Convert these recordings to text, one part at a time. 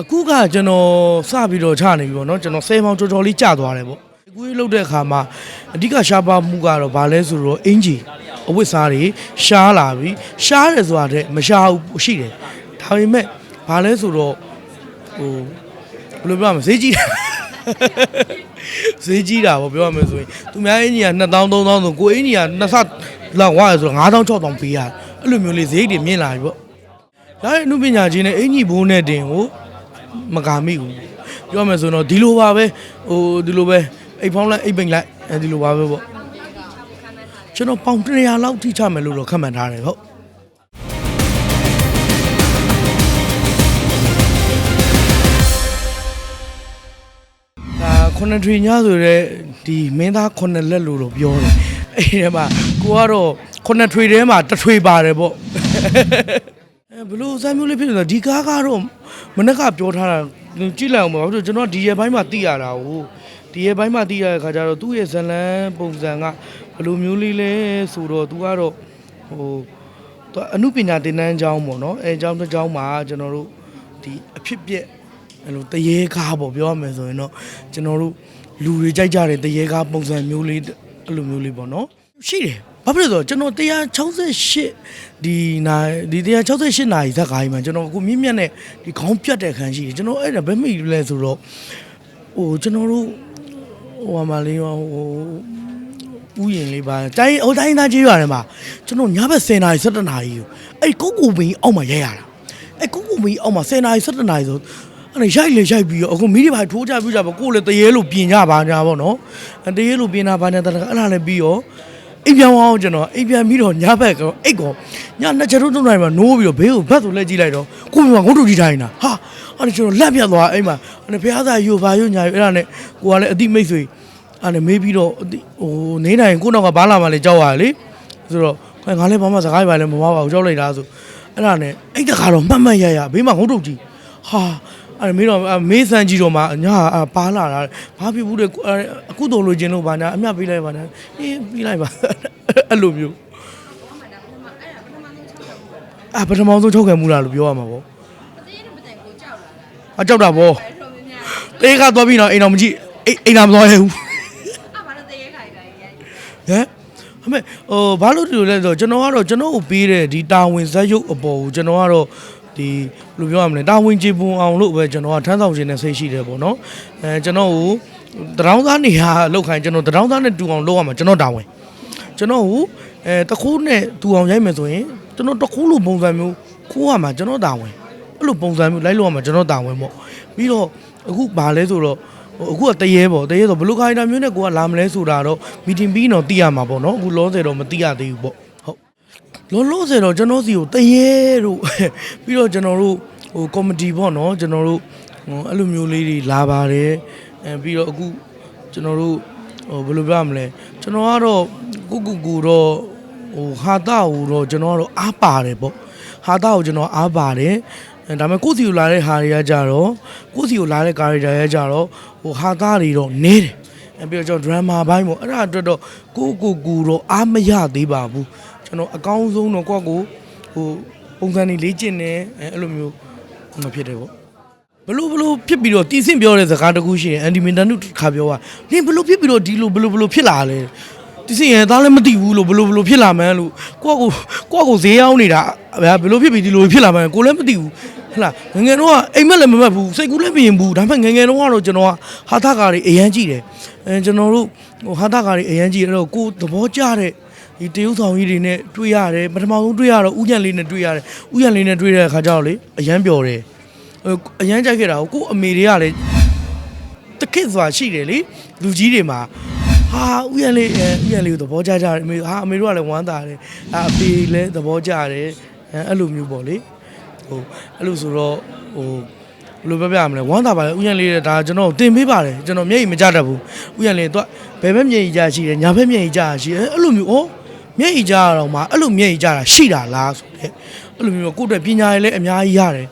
အခုကကျွန်တော်စပြီးတော့ချနေပြီပေါ့နော်ကျွန်တော်10ပေါင်တော်တော်လေးကြာသွားတယ်ပေါ့အခုရေးလုပ်တဲ့အခါမှာအဓိကရှားပါမှုကတော့ဘာလဲဆိုတော့အင်ဂျီအဝတ်စားတွေရှားလာပြီရှားတယ်ဆိုတာတဲ့မရှားဘူးရှိတယ်ဒါပေမဲ့ဘာလဲဆိုတော့ဟိုဘယ်လိုပြောရမလဲဈေးကြီးတာဈေးကြီးတာပေါ့ပြောရမယ်ဆိုရင်သူများအင်ဂျီက2000 3000ဆိုကိုယ်အင်ဂျီကနှစ်ဆလောက်ဝါရဆိုတော့9000 6000ပေးရတယ်အဲ့လိုမျိုးလေးဈေးတွေမြင့်လာပြီပေါ့ဒါရဲ့အမှုပညာချင်းနဲ့အင်ဂျီဘိုးနဲ့တင်ကို မကာမိဘူးပြောမယ်ဆိုတော့ဒီလိုပါပဲဟိုဒီလိုပဲအိတ်ဖောင်းလိုက်အိတ်ပိန်လိုက်အဲဒီလိုပါပဲပေါ့ကျွန်တော်ပေါင်100လောက်ထိချမယ်လို့တော့ခန့်မှန်းထားတယ်ဟုတ်ဒါခုနှစ်ထွေညဆိုတဲ့ဒီမင်းသားခုနှစ်လက်လို့တော့ပြောတယ်အဲ့ဒီထဲမှာကိုကတော့ခုနှစ်ထွေထဲမှာတစ်ထွေပါတယ်ပေါ့အဲဘလို့စမ်းမျိုးလေးဖြစ်နေတာဒီကားကတော့ မနေ့ကပြောထားတာကြည့်လိုက်အောင်ပါဘာလို့လဲကျွန်တော်ဒီရဲ့ဘိုင်းမှာသိရတာဟိုဒီရဲ့ဘိုင်းမှာသိရတဲ့ခါကျတော့သူ့ရဲ့ဇလန်းပုံစံကဘလို့မျိုးလေးလဲဆိုတော့သူကတော့ဟိုသူအမှုပညာသင်တန်းကျောင်းပေါ့နော်အဲကျောင်းတစ်ကျောင်းမှာကျွန်တော်တို့ဒီအဖြစ်ပြက်အဲ့လိုတရေကားပေါ့ပြောရမယ်ဆိုရင်တော့ကျွန်တော်တို့လူတွေကြိုက်ကြတဲ့တရေကားပုံစံမျိုးလေးအဲ့လိုမျိုးလေးပေါ့နော်ရှိတယ် ဘာဖြစ်လို့လဲဆိုတော့ကျွန်တော်168ဒီနိုင်ဒီ168နိုင်ဇက်ကားကြီးမှာကျွန်တော်အခုမြင့်မြတ်နဲ့ဒီခေါင်းပြတ်တဲ့ခန်းရှိတယ်ကျွန်တော်အဲ့ဒါဘယ်မိလဲဆိုတော့ဟိုကျွန်တော်တို့ဟိုမှာလေးဟိုဥယျင်လေးပါတိုင်းဟိုတိုင်းသားကြီးရတယ်မှာကျွန်တော်ညဘက်10နာရီ17နာရီကိုအဲ့ကုတ်ကူဘင်းအောက်မှာရိုက်ရတာအဲ့ကုတ်ကူဘင်းအောက်မှာ10နာရီ17နာရီဆိုအဲ့ဒါရိုက်လေရိုက်ပြီးတော့အခုမီးတွေပါထိုးကြပြကြပါကိုယ်လည်းတရေလို့ပြင်ကြပါညာပေါ့နော်အဲ့တရေလို့ပြင်တာပါညာတကအဲ့ဒါလည်းပြီးတော့ အိပ်ပြန်အောင်ကျွန်တော်အိပ်ပြန်ပြီးတော့ညဘက်ကောအိတ်ကောညနှစ်ချက်တို့သုံးနိုင်မှာနိုးပြီးတော့ဘေးကိုဘက်ဆိုလဲကြည့်လိုက်တော့ကိုမြငုတ်တူကြီးထိုင်တာဟာအဲ့ဒါကျွန်တော်လက်ပြတ်သွားအဲ့မှာအဲ့ဖះသားယူပါယူညာယူအဲ့ဒါနဲ့ကိုကလည်းအတိမိတ်ဆွေအဲ့ဒါမေးပြီးတော့အတိဟိုနေနိုင်ကိုနောက်ကဘာလာမှလည်းကြောက်ရလေဆိုတော့ခွဲငါလည်းဘာမှစကားပါလည်းမမပါဘူးကြောက်လိုက်တာဆိုအဲ့ဒါနဲ့အဲ့တခါတော့မှတ်မှတ်ရရဘေးမှာငုတ်တူကြီးဟာ အဲ့မေးတော့မေးစမ်းကြည့်တော့မှညာပါလာတာဘာဖြစ်ဘူးတဲ့အခုတော်လိုချင်လို့ပါညာအမြပေးလိုက်ပါညာအေးပြီးလိုက်ပါအဲ့လိုမျိုးအာပထမဆုံးချုပ်ခံမှုလားလို့ပြောရမှာပေါ့အကြောက်တာပေါ့တေးကတော့ပြီးတော့အိမ်တော်မကြည့်အိမ်အိမ်တော်မသွားရဘူးဟမ်အမေဟိုဘာလို့ဒီလိုလဲဆိုတော့ကျွန်တော်ကတော့ကျွန်တော်ကိုပေးတဲ့ဒီတာဝန်ဇက်ရုပ်အပေါ်ကိုကျွန်တော်ကတော့ ဒီဘယ်လိုပြောရမလဲတာဝန်ကျေပွန်အောင်လို့ပဲကျွန်တော်ကထမ်းဆောင်ခြင်းနဲ့စိတ်ရှိတယ်ပေါ့နော်အဲကျွန်တော်ကိုတရောင်းသားနေဟာလောက်ခိုင်းကျွန်တော်တရောင်းသားနဲ့တူအောင်လုပ်ရမှာကျွန်တော်တာဝန်ကျွန်တော်ကိုအဲတခိုးနဲ့တူအောင်ရိုက်မယ်ဆိုရင်ကျွန်တော်တခိုးလိုပုံစံမျိုးခိုးရမှာကျွန်တော်တာဝန်အဲ့လိုပုံစံမျိုးလိုက်လို့ရမှာကျွန်တော်တာဝန်ပေါ့ပြီးတော့အခုဘာလဲဆိုတော့ဟိုအခုကတရေပေါ့တရေဆိုဘလူးခိုင်တာမျိုးနဲ့ကိုကလာမလဲဆိုတာတော့မီတင်ပြီးတော့သိရမှာပေါ့နော်အခုလောဆယ်တော့မသိရသေးဘူးပေါ့ဟုတ် လောလောဆယ်တော့ကျွန်တော်စီကိုတရေတို့ပြီးတော့ကျွန်တော်တို့ဟိုကော်မတီပေါ့နော်ကျွန်တော်တို့ဟိုအဲ့လိုမျိုးလေးတွေလာပါတယ်အဲပြီးတော့အခုကျွန်တော်တို့ဟိုဘယ်လိုပြောရမလဲကျွန်တော်ကတော့ကုကုကူတော့ဟိုဟာတာဟိုတော့ကျွန်တော်ကတော့အားပါတယ်ပေါ့ဟာတာကိုကျွန်တော်အားပါတယ်အဲဒါပေမဲ့ကိုယ့်စီကိုလာတဲ့ဟာတွေကကြတော့ကိုယ့်စီကိုလာတဲ့ကာရီတာတွေကကြတော့ဟိုဟာသားတွေတော့နေတယ်အဲပြီးတော့ကျွန်တော် drama ဘိုင်းပေါ့အဲ့ဒါအတွက်တော့ကိုယ့်ကိုယ်ကူတော့အားမရသေးပါဘူး ကျွန်တော်အကောင်းဆုံးတော့ကိုယ့်ကိုယ်ဟိုပုံစံတွေလေ့ကျင့်နေအဲအဲ့လိုမျိုးမဖြစ်တယ်ပေါ့ဘလို့ဘလို့ဖြစ်ပြီးတော့တီးစင်ပြောတဲ့စကားတစ်ခုရှိရင်အန်တီမင်တန်တို့ခါပြောတာနင်ဘလို့ဖြစ်ပြီးတော့ဒီလိုဘလို့ဘလို့ဖြစ်လာလဲတီးစင်ရင်သားလည်းမသိဘူးလို့ဘလို့ဘလို့ဖြစ်လာမှန်းလို့ကိုယ့်ကိုကိုယ့်ကိုဈေးရောက်နေတာဗျာဘလို့ဖြစ်ပြီးဒီလိုဖြစ်လာမှန်းကိုလည်းမသိဘူးဟလာငယ်ငယ်တော့အိမ်မက်လည်းမမက်ဘူးစိတ်ကူးလည်းမရင်ဘူးဒါပေမဲ့ငယ်ငယ်တော့ကတော့ကျွန်တော်ကဟာသကာတွေအရန်ကြည့်တယ်အဲကျွန်တော်တို့ဟိုဟာသကာတွေအရန်ကြည့်တယ်အဲ့တော့ကိုယ်သဘောကျတဲ့ ဒီတရုပ်ဆောင်ကြီးတွေနဲ့တွေ့ရတယ်ပထမဆုံးတွေ့ရတော့ဥညံလေးနဲ့တွေ့ရတယ်ဥညံလေးနဲ့တွေ့တဲ့အခါကျတော့လေအရန်ပျော်တယ်ဟိုအရန်ကြိုက်ခဲ့တာကိုကိုအမေတွေကလည်းတခစ်စွာရှိတယ်လေလူကြီးတွေမှာဟာဥယျာဉ်လေးအဲဥယျာဉ်လေးကိုသဘောကျကြတယ်အမေဟာအမေတို့ကလည်းဝမ်းသာတယ်အာအဖေလည်းသဘောကျတယ်အဲအဲ့လိုမျိုးပေါ့လေဟိုအဲ့လိုဆိုတော့ဟိုဘယ်လိုပြောပြရမလဲဝမ်းသာပါလေဥယျာဉ်လေးတဲ့ဒါကျွန်တော်တင်ပေးပါတယ်ကျွန်တော်မျက်ရည်မကြတတ်ဘူးဥယျာဉ်လေးတော့ဘယ်ဘက်မျက်ရည်ကြရှိတယ်ညာဘက်မျက်ရည်ကြရှိတယ်အဲ့လိုမျိုးဩ မျက်ရည်ကြရတော့မှအဲ့လိုမျက်ရည်ကြတာရှိတာလားဆိုတဲ့အဲ့လိုမျိုးကိုယ့်အတွက်ပညာရည်လည်းအများကြီးရတယ်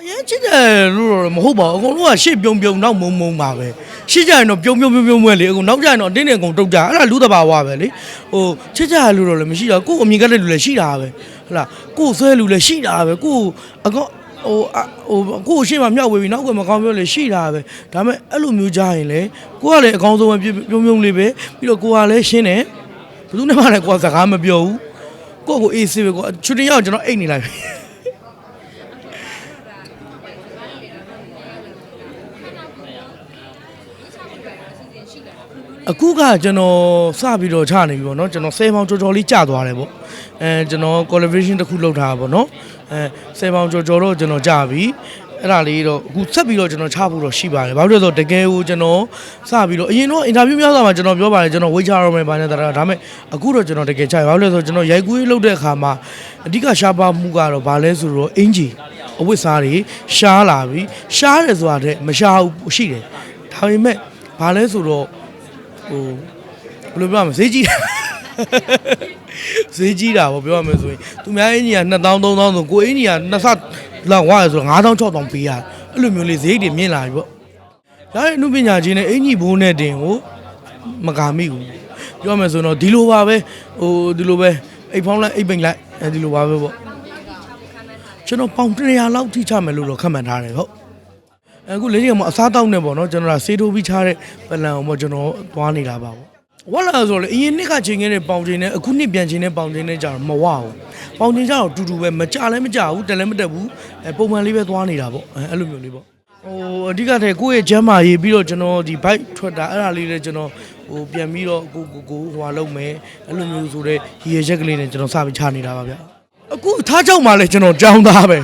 အရင်ချစ်တယ်လို့တော့မဟုတ်ပါဘူးအကုန်လုံးကရှေ့ပြုံပြုံနောက်မုံမုံပါပဲရှေ့ကြရင်တော့ပြုံပြုံပြုံပြုံမွဲလေအကုန်နောက်ကြရင်တော့အတင်းနဲ့အကုန်တုတ်ကြအဲ့ဒါလူတဘာဝပဲလေဟိုချစ်ကြရလို့တော့လည်းမရှိတော့ကိုယ့်အမြင်ကတဲ့လူလည်းရှိတာပဲဟတ်လားကိုယ့်ဆွဲလူလည်းရှိတာပဲကိုယ့်အကောအဟိုအဟိုကိုယ့်အရှိမမြောက်ဝေးပြီးနောက်ကမကောင်းပြောလေရှိတာပဲဒါပေမဲ့အဲ့လိုမျိုးကြားရင်လေကိုကလည်းအကောင်းဆုံးပဲပြုံပြုံလေးပဲပြီးတော့ကိုကလည်းရှင်းတယ် ဘယ်သူနဲ့မှလည်းကိုကစကားမပြောဘူးကိုယ့်ကိုအေးဆေးပဲကိုချွတ်တင်ရောက်ကျွန်တော်အိတ်နေလိုက်ပြီအခုကကျွန်တော်စပြီးတော့ချနေပြီပေါ့နော်ကျွန်တော်10ပေါင်ကြော်ကြော်လေးကျသွားတယ်ပေါ့အဲကျွန်တော် collaboration တစ်ခုလုပ်ထားတာပေါ့နော်အဲ10ပေါင်ကြော်ကြော်တော့ကျွန်တော်ကျပြီ အဲ့ဒါလေးတော့အခုဆက်ပြီးတော့ကျွန်တော်ချဖို့တော့ရှိပါတယ်ဘာလို့လဲဆိုတော့တကယ်ကိုကျွန်တော်စပြီးတော့အရင်တော့ interview များစွာမှာကျွန်တော်ပြောပါတယ်ကျွန်တော်ဝေးချရမယ်ဘာနဲ့တရာဒါပေမဲ့အခုတော့ကျွန်တော်တကယ်ချရဘာလို့လဲဆိုတော့ကျွန်တော်ရိုက်ကူးရေးလုပ်တဲ့အခါမှာအဓိကရှားပါမှုကတော့ဘာလဲဆိုတော့အင်ဂျီအဝတ်စားတွေရှားလာပြီရှားတယ်ဆိုတာတဲ့မရှားဘူးရှိတယ်ဒါပေမဲ့ဘာလဲဆိုတော့ဟိုဘယ်လိုပြောရမလဲဈေးကြီးတာဈေးကြီးတာပေါ့ပြောရမယ်ဆိုရင်သူများအင်ကြီးက2000 3000ဆိုကိုအင်ကြီးကနှစ်ဆ လောက်ဝါရဆိုတော့9000 6000ပေးရတယ်အဲ့လိုမျိုးလေးဈေးတွေမြင့်လာပြီပေါ့ဒါရဲ့အမှုပညာချင်းနဲ့အင်ကြီးဘိုးနဲ့တင်ကိုမကာမိဘူးပြောရမယ်ဆိုတော့ဒီလိုပါပဲဟိုဒီလိုပဲအိတ်ဖောင်းလိုက်အိတ်ပိန်လိုက်အဲဒီလိုပါပဲပေါ့ကျွန်တော်ပေါင်100လောက်ထိချမယ်လို့တော့ခန့်မှန်းထားတယ်ဟုတ်အခုလေးတွေကမအစားတောက်နေပေါ့နော်ကျွန်တော်ကစေးထိုးပြီးချတဲ့ပလန်အောင်ပေါ့ကျွန်တော်သွားနေတာပါပေါ့ ဝက်လာဆိုလေအရင်နှစ်ကချိန်ခဲ့တဲ့ပေါင်ချိန်နဲ့အခုနှစ်ပြန်ချိန်တဲ့ပေါင်ချိန်နဲ့ကြာတော့မဝဘူးပေါင်ချိန်ကြတော့တူတူပဲမကြလည်းမကြဘူးတက်လည်းမတက်ဘူးအဲပုံမှန်လေးပဲသွားနေတာပေါ့အဲအဲ့လိုမျိုးလေးပေါ့ဟိုအဓိကတည်းကိုယ့်ရဲ့ဂျမ်းမာရေးပြီးတော့ကျွန်တော်ဒီ bike ထွက်တာအဲ့ဒါလေးလည်းကျွန်တော်ဟိုပြန်ပြီးတော့ကိုကိုကိုဟိုဟာလုပ်မယ်အဲ့လိုမျိုးဆိုတဲ့ရည်ရချက်ကလေးနဲ့ကျွန်တော်စပြီးချနေတာပါဗျအခုထားကြောက်မှလည်းကျွန်တော်ကြောင်းသားပဲ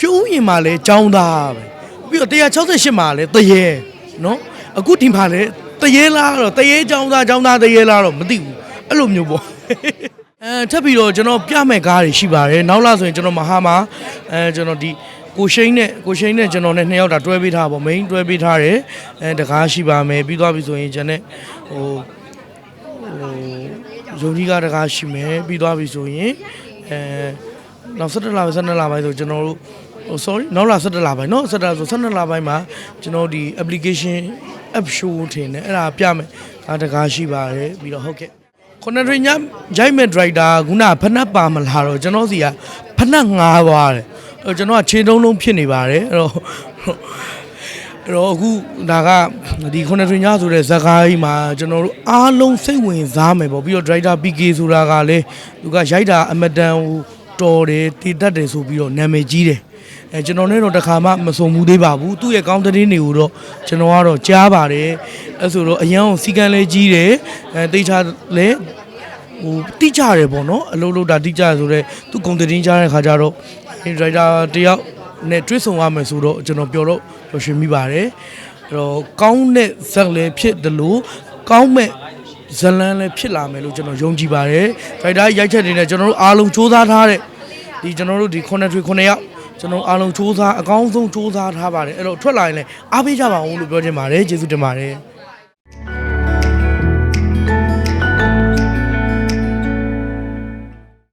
ကျုံးရင်မှလည်းကြောင်းသားပဲပြီးတော့168မှာလည်းတရေနော်အခုဒီမှာလည်း တရေလားတော့တရေចောင်းသားចောင်းသားတရေလားတော့မသိဘူးအဲ့လိုမျိုးပေါ့အဲထပ်ပြီးတော့ကျွန်တော်ပြမဲ့ကားတွေရှိပါတယ်နောက်လာဆိုရင်ကျွန်တော်မဟာမှာအဲကျွန်တော်ဒီကိုရှိန်နဲ့ကိုရှိန်နဲ့ကျွန်တော်နဲ့နှစ်ယောက်တာတွဲပေးထားပါမိန်တွဲပေးထားတယ်အဲတကားရှိပါမယ်ပြီးသွားပြီဆိုရင်ကျွန်တော်ဟိုဟိုယုံကြီးကားတကားရှိမယ်ပြီးသွားပြီဆိုရင်အဲနောက်17လပိုင်း17လပိုင်းဆိုကျွန်တော်တို့ ဟို sorry နောက်လာ17လပိုင်းเนาะ17လဆို12လပိုင်းမှာကျွန်တော်ဒီ application app show ထင်တယ်အဲ့ဒါပြမယ်ဒါတကားရှိပါတယ်ပြီးတော့ဟုတ်ကဲ့ခုနရညဂျိုက်မဲ့ driver ခုနဖနက်ပါမလာတော့ကျွန်တော်စီကဖနက်ငားသွားတယ်အဲ့တော့ကျွန်တော်ကခြေတုံးလုံးဖြစ်နေပါတယ်အဲ့တော့အဲ့တော့အခုဒါကဒီခုနရညဆိုတဲ့ဇာတ်ကားကြီးမှာကျွန်တော်တို့အားလုံးစိတ်ဝင်စားမယ်ပေါ့ပြီးတော့ driver PK ဆိုတာကလည်းသူကရိုက်တာအမတန်ဟိုတော်တယ်တည်တတ်တယ်ဆိုပြီးတော့နာမည်ကြီးတယ် အဲကျွန်တော်နဲ့တော့တစ်ခါမှမစုံဘူးသေးပါဘူးသူ့ရဲ့ကောင်းသတင်းတွေကိုတော့ကျွန်တော်ကတော့ကြားပါတယ်အဲဆိုတော့အရန်ကိုစီကံလေးကြီးတယ်အဲတိတ်ချလဲဟိုတိကျတယ်ပေါ့နော်အလုံးလုံးတာတိကျတယ်ဆိုတော့သူကုံသတင်းကြားတဲ့ခါကျတော့ဒီဒရိုက်တာတယောက်နဲ့တွေ့ဆုံရမယ်ဆိုတော့ကျွန်တော်ပြောတော့ပြောရှင်မိပါတယ်အဲ့တော့ကောင်းတဲ့ဇက်လည်းဖြစ်တယ်လို့ကောင်းမဲ့ဇလန်းလည်းဖြစ်လာမယ်လို့ကျွန်တော်ယုံကြည်ပါတယ်ဒရိုက်တာရိုက်ချက်တွေနဲ့ကျွန်တော်တို့အားလုံးစူးစမ်းထားတဲ့ဒီကျွန်တော်တို့ဒီ9ထွေ9ရောက် ကျွန်တော်အားလုံးစူးစမ်းအကောင်းဆုံးစူးစမ်းထားပါတယ်အဲ့တော့ထွက်လာရင်လည်းအားပေးကြပါဦးလို့ပြောချင်ပါတယ်ကျေးဇူးတင်ပါတယ်